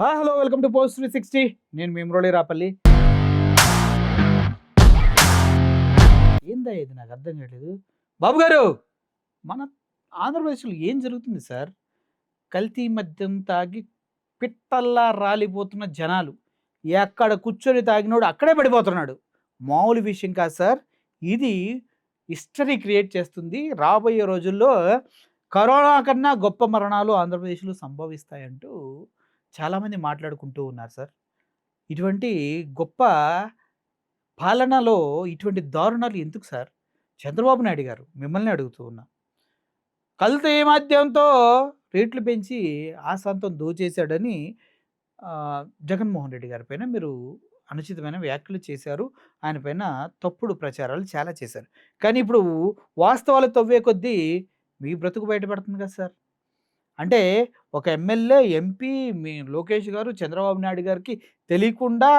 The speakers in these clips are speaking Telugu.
Hi hello welcome to post three sixty నేను మీ రాపల్లి. ఏందా ఇది? నాకు అర్థం కావట్లేదు. బాబు గారు మన ఆంధ్రప్రదేశ్లో ఏం జరుగుతుంది సార్? కల్తీ మద్యం తాగి పిట్టల్లా రాలిపోతున్న జనాలు ఎక్కడ కూర్చొని తాగినోడు అక్కడే పడిపోతున్నాడు. మామూలు విషయం కాదు సార్. ఇది హిస్టరీ క్రియేట్ చేస్తుంది. రాబోయే రోజుల్లో కరోనా కన్నా గొప్ప మరణాలు ఆంధ్రప్రదేశ్లో సంభవిస్తాయంటూ చాలామంది మాట్లాడుకుంటూ ఉన్నారు సార్. ఇటువంటి గొప్ప పాలనలో ఇటువంటి దారుణాలు ఎందుకు సార్? చంద్రబాబు నాయుడు గారు మిమ్మల్ని అడుగుతూ ఉన్నా. కల్తీ ఏమాధ్యంతో రేట్లు పెంచి ఆ దోచేశాడని జగన్మోహన్ రెడ్డి గారి పైన మీరు అనుచితమైన వ్యాఖ్యలు చేశారు. ఆయన పైన తప్పుడు ప్రచారాలు చాలా చేశారు. కానీ ఇప్పుడు వాస్తవాలు తవ్వే కొద్దీ మీ బ్రతుకు బయటపడుతుంది కదా సార్? అంటే ఒక ఎమ్మెల్యే ఎంపీ మీ లోకేష్ గారు చంద్రబాబు నాయుడు గారికి తెలియకుండా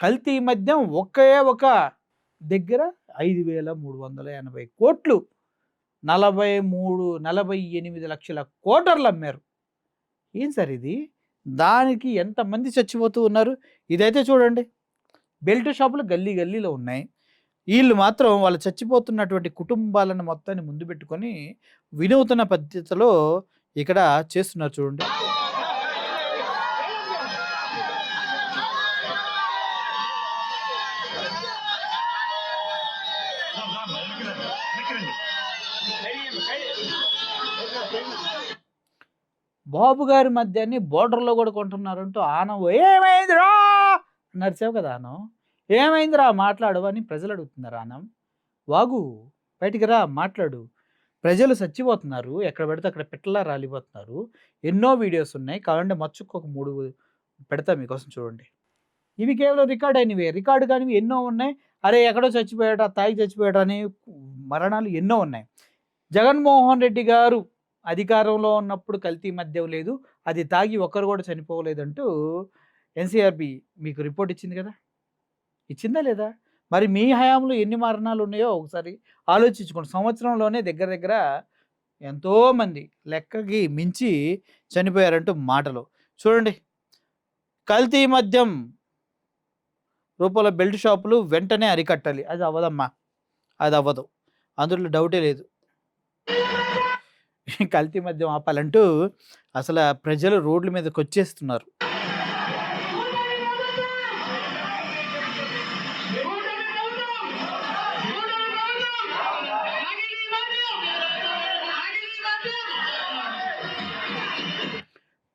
కల్తీ మద్యం ఒకే ఒక దగ్గర ఐదు వేల మూడు వందల ఎనభై కోట్లు నలభై మూడు నలభై ఎనిమిది లక్షల కోటర్లు అమ్మారు. ఏం సార్ ఇది? దానికి ఎంతమంది చచ్చిపోతూ ఉన్నారు? ఇదైతే చూడండి. బెల్ట్ షాపులు గల్లీ గల్లీలో ఉన్నాయి. వీళ్ళు మాత్రం వాళ్ళు చచ్చిపోతున్నటువంటి కుటుంబాలను మొత్తాన్ని ముందు పెట్టుకొని వినూతన పద్ధతిలో ఇక్కడ చేస్తున్నారు చూడండి. బాబు గారి మధ్యాన్ని బోర్డర్లో కూడా కొంటున్నారంటూ ఆనం ఏమైందిరా? నడిచావు కదా ఆనం ఏమైందిరా? మాట్లాడు అని ప్రజలు అడుగుతున్నారు అన్నం. వాగు బయటికి రా మాట్లాడు. ప్రజలు చచ్చిపోతున్నారు. ఎక్కడ పెడితే అక్కడ పెట్టలా రాలిపోతున్నారు. ఎన్నో వీడియోస్ ఉన్నాయి. కావాలంటే మచ్చుకు ఒక మూడు పెడతా మీకోసం చూడండి. ఇవి కేవలం రికార్డ్ అయినవి. రికార్డు కానివి ఎన్నో ఉన్నాయి. అరే ఎక్కడో చచ్చిపోయాట తాగి చచ్చిపోయాట అనే మరణాలు ఎన్నో ఉన్నాయి. జగన్మోహన్ రెడ్డి గారు అధికారంలో ఉన్నప్పుడు కల్తీ మద్యం లేదు. అది తాగి ఒక్కరు కూడా చనిపోలేదంటూ ఎన్సీఆర్బి మీకు రిపోర్ట్ ఇచ్చింది కదా? ఇచ్చిందా లేదా? మరి మీ హయాంలో ఎన్ని మరణాలు ఉన్నాయో ఒకసారి ఆలోచించుకోండి. సంవత్సరంలోనే దగ్గర దగ్గర ఎంతోమంది లెక్కకి మించి చనిపోయారంటూ మాటలు. చూడండి. కల్తీ మద్యం రూపంలో బెల్ట్ షాపులు వెంటనే అరికట్టాలి. అది అవ్వదమ్మా. అది అవ్వదు. అందులో డౌటే లేదు. కల్తీ మద్యం ఆపాలంటూ అసలు ప్రజలు రోడ్ల మీదకి వచ్చేస్తున్నారు.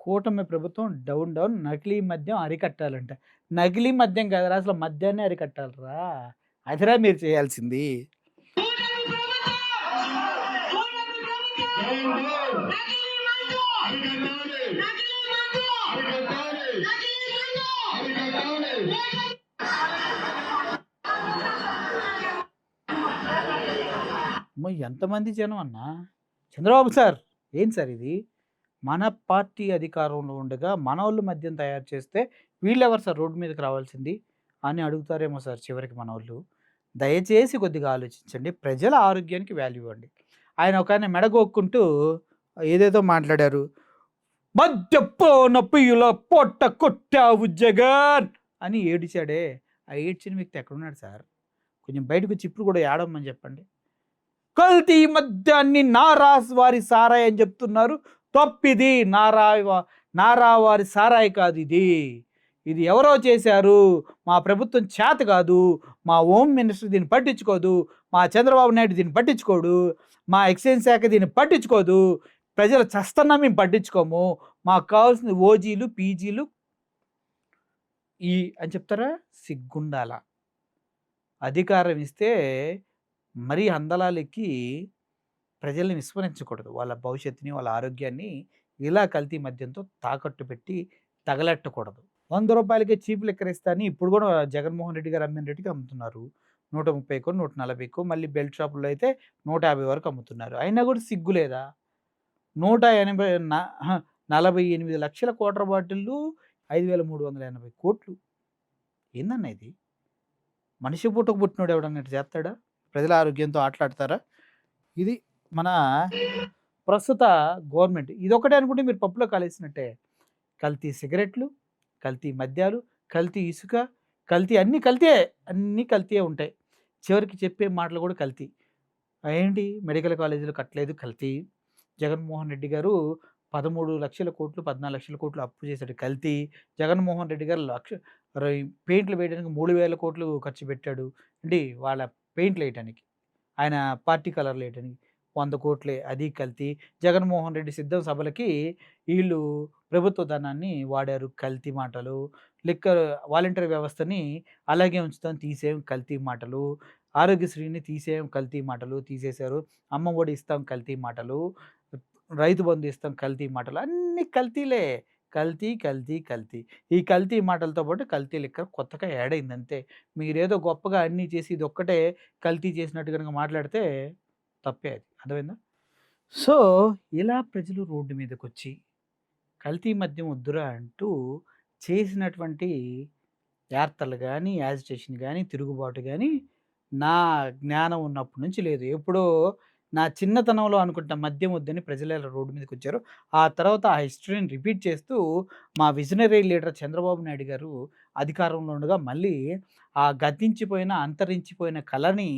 కూటమి ప్రభుత్వం డౌన్ డౌన్ నకిలీ మద్యం అరికట్టాలంట. నకిలీ మద్యం కాదురా అసలు మద్యాన్ని అరికట్టాలరా. అదిరా మీరు చేయాల్సింది. ఎంతమంది జనం అన్నా? చంద్రబాబు సార్ ఏం సార్ ఇది? మన పార్టీ అధికారంలో ఉండగా మన వాళ్ళు మద్యం తయారు చేస్తే వీళ్ళెవరు సార్ రోడ్డు మీదకి రావాల్సింది? అని అడుగుతారేమో సార్ చివరికి మన వాళ్ళు దయచేసి కొద్దిగా ఆలోచించండి. ప్రజల ఆరోగ్యానికి వాల్యూ ఇవ్వండి. ఆయన ఒక ఆయన మెడగొక్కుంటూ ఏదేదో మాట్లాడారు. మద్యపో నొప్పియుల పొట్ట కొట్టావు జగన్ అని ఏడిచాడే. ఆ ఏడ్చిన వ్యక్తి ఎక్కడున్నాడు సార్? కొంచెం బయటకు వచ్చి ఇప్పుడు కూడా ఏడమ్మని చెప్పండి. కల్తీ మద్యాన్ని నారాస్ వారి సారాయి అని చెప్తున్నారు. తప్పిది నారా నారావారి సారాయి కాదు ఇది. ఇది ఎవరో చేశారు? మా ప్రభుత్వం చేత కాదు. మా హోమ్ మినిస్టర్ దీన్ని పట్టించుకోదు. మా చంద్రబాబు నాయుడు దీన్ని పట్టించుకోడు. మా ఎక్సైజ్ శాఖ దీన్ని పట్టించుకోదు. ప్రజలు చస్తున్నా మేము పట్టించుకోము. మాకు కావాల్సిన ఓజీలు పీజీలు ఈ అని చెప్తారా? సిగ్గుండాల. అధికారం ఇస్తే మరీ అందలాలెక్కి ప్రజల్ని విస్మరించకూడదు. వాళ్ళ భవిష్యత్తుని వాళ్ళ ఆరోగ్యాన్ని ఇలా కల్తీ మద్యంతో తాకట్టు పెట్టి తగలెట్టకూడదు. వంద రూపాయలకే చీప్ లెక్కర్ ఇస్తాని ఇప్పుడు కూడా జగన్మోహన్ రెడ్డి గారు అమ్మిన రెడ్డికి అమ్ముతున్నారు. నూట ముప్పైకో నూట నలభైకో మళ్ళీ బెల్ట్ షాపుల్లో అయితే నూట యాభై వరకు అమ్ముతున్నారు. అయినా కూడా సిగ్గు లేదా? నూట ఎనభై నలభై ఎనిమిది లక్షల కోటర్ బాటిళ్ళు ఐదు వేల మూడు వందల ఎనభై కోట్లు. ఏందన్న ఇది? మనిషి పుట్టకు పుట్టినోడు ఎవడన్నట్టు చేస్తాడా? ప్రజల ఆరోగ్యంతో ఆటలాడతారా? ఇది మన ప్రస్తుత గవర్నమెంట్. ఇది ఒకటే అనుకుంటే మీరు పప్పులో కలిసినట్టే. కల్తీ సిగరెట్లు కల్తీ మద్యాలు కల్తీ ఇసుక కల్తీ అన్నీ కల్తీయే అన్నీ కల్తీయే ఉంటాయి. చివరికి చెప్పే మాటలు కూడా కల్తీ. ఏంటి? మెడికల్ కాలేజీలు కట్టలేదు కల్తీ. జగన్మోహన్ రెడ్డి గారు పదమూడు లక్షల కోట్లు పద్నాలుగు లక్షల కోట్లు అప్పు చేశాడు కల్తీ. జగన్మోహన్ రెడ్డి గారు లక్ష పెయింట్లు వేయడానికి మూడు వేల కోట్లు ఖర్చు పెట్టాడు. అంటే వాళ్ళ పెయింట్లు వేయటానికి. ఆయన పార్టీ కలర్లు వేయటానికి. వంద కోట్లే అది కల్తీ. జగన్మోహన్ రెడ్డి సిద్ధం సభలకి వీళ్ళు ప్రభుత్వ ధనాన్ని వాడారు కల్తీ మాటలు. లిక్కర్ వాలంటరీ వ్యవస్థని అలాగే ఉంచుతాం తీసేయం కల్తీ మాటలు. ఆరోగ్యశ్రీని తీసేయం కల్తీ మాటలు తీసేశారు. అమ్మ ఒడి ఇస్తాం కల్తీ మాటలు. రైతు బంధు ఇస్తాం కల్తీ మాటలు. అన్ని కల్తీలే. కల్తీ కల్తీ కల్తీ. ఈ కల్తీ మాటలతో పాటు కల్తీ లిక్కర్ కొత్తగా యాడ్ అయింది అంతే. మీరేదో గొప్పగా అన్నీ చేసి ఇది ఒక్కటే కల్తీ చేసినట్టు కనుక మాట్లాడితే తప్పే అది. అర్థమైందా? సో ఇలా ప్రజలు రోడ్డు మీదకి వచ్చి కల్తీ మద్యం వద్దురా అంటూ చేసినటువంటి యార్తలు కానీ యాజిటేషన్ కానీ తిరుగుబాటు కానీ నా జ్ఞానం ఉన్నప్పటి నుంచి లేదు. ఎప్పుడో నా చిన్నతనంలో అనుకుంటున్న మద్యం వద్దని ప్రజలు ఎలా రోడ్డు మీదకి వచ్చారు ఆ తర్వాత ఆ హిస్టరీని రిపీట్ చేస్తూ మా విజనరీ లీడర్ చంద్రబాబు నాయుడు గారు అధికారంలో ఉండగా మళ్ళీ ఆ గతించిపోయిన అంతరించిపోయిన కళని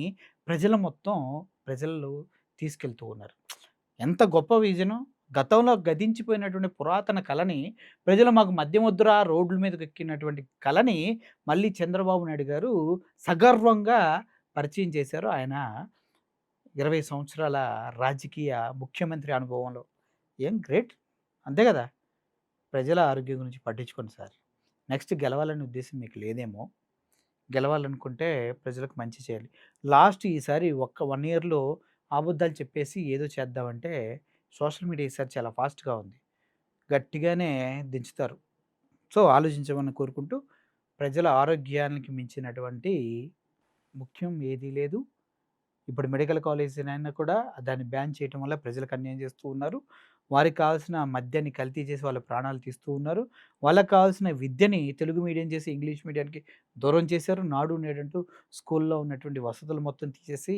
ప్రజల మొత్తం ప్రజలు తీసుకెళ్తూ ఉన్నారు. ఎంత గొప్ప విజను! గతంలో గదించిపోయినటువంటి పురాతన కళని ప్రజలు మాకు మద్యం వద్దురా రోడ్ల మీదకి ఎక్కినటువంటి కళని మళ్ళీ చంద్రబాబు నాయుడు గారు సగర్వంగా పరిచయం చేశారు. ఆయన ఇరవై సంవత్సరాల రాజకీయ ముఖ్యమంత్రి అనుభవంలో. ఏం గ్రేట్! అంతే కదా! ప్రజల ఆరోగ్యం గురించి పట్టించుకోండి సార్. నెక్స్ట్ గెలవాలనే ఉద్దేశం మీకు లేదేమో. గెలవాలనుకుంటే ప్రజలకు మంచి చేయాలి. లాస్ట్ ఈసారి ఒక్క వన్ ఇయర్లో అబద్ధాలు చెప్పేసి ఏదో చేద్దామంటే సోషల్ మీడియా ఈసారి చాలా ఫాస్ట్గా ఉంది. గట్టిగానే దించుతారు. సో ఆలోచించమని కోరుకుంటూ ప్రజల ఆరోగ్యానికి మించినటువంటి ముఖ్యం ఏదీ లేదు. ఇప్పుడు మెడికల్ కాలేజ్ అయినా కూడా దాన్ని బ్యాన్ చేయటం వల్ల ప్రజలకు అన్యాయం చేస్తూ ఉన్నారు. వారికి కావాల్సిన మద్యాన్ని కల్తీ చేసి వాళ్ళ ప్రాణాలు తీస్తూ ఉన్నారు. వాళ్ళకి కావాల్సిన విద్యని తెలుగు మీడియం చేసి ఇంగ్లీష్ మీడియానికి దూరం చేశారు. నాడు నేడంటూ స్కూల్లో ఉన్నటువంటి వసతులు మొత్తం తీసేసి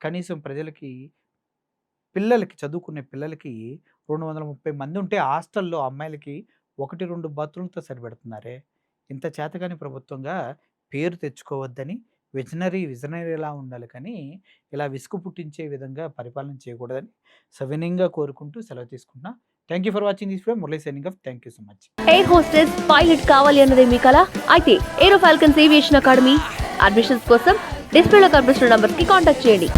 కనీసం ప్రజలకి పిల్లలకి చదువుకునే పిల్లలకి రెండు వందల ముప్పై మంది ఉంటే హాస్టల్లో అమ్మాయిలకి ఒకటి రెండు బాత్రూమ్తో సరిపెడుతున్నారే. ఇంత చేతగాని ప్రభుత్వంగా పేరు తెచ్చుకోవద్దని విజనరీ ఎలా ఉండాలి కానీ ఇలా విసుగు పుట్టించే విధంగా పరిపాలన చేయకూడదని సవినయంగా కోరుకుంటూ సెలవు తీసుకుంటున్నా. Thank you for watching this video Murali signing off. Thank you so much air hostess pilot కావాలి అన్నది మీ కళ అయితే aero falcons aviation academy admissions కోసం డిస్ప్లేలో కనిపిస్తున్న నంబర్కి కాంటాక్ట్ చేయండి.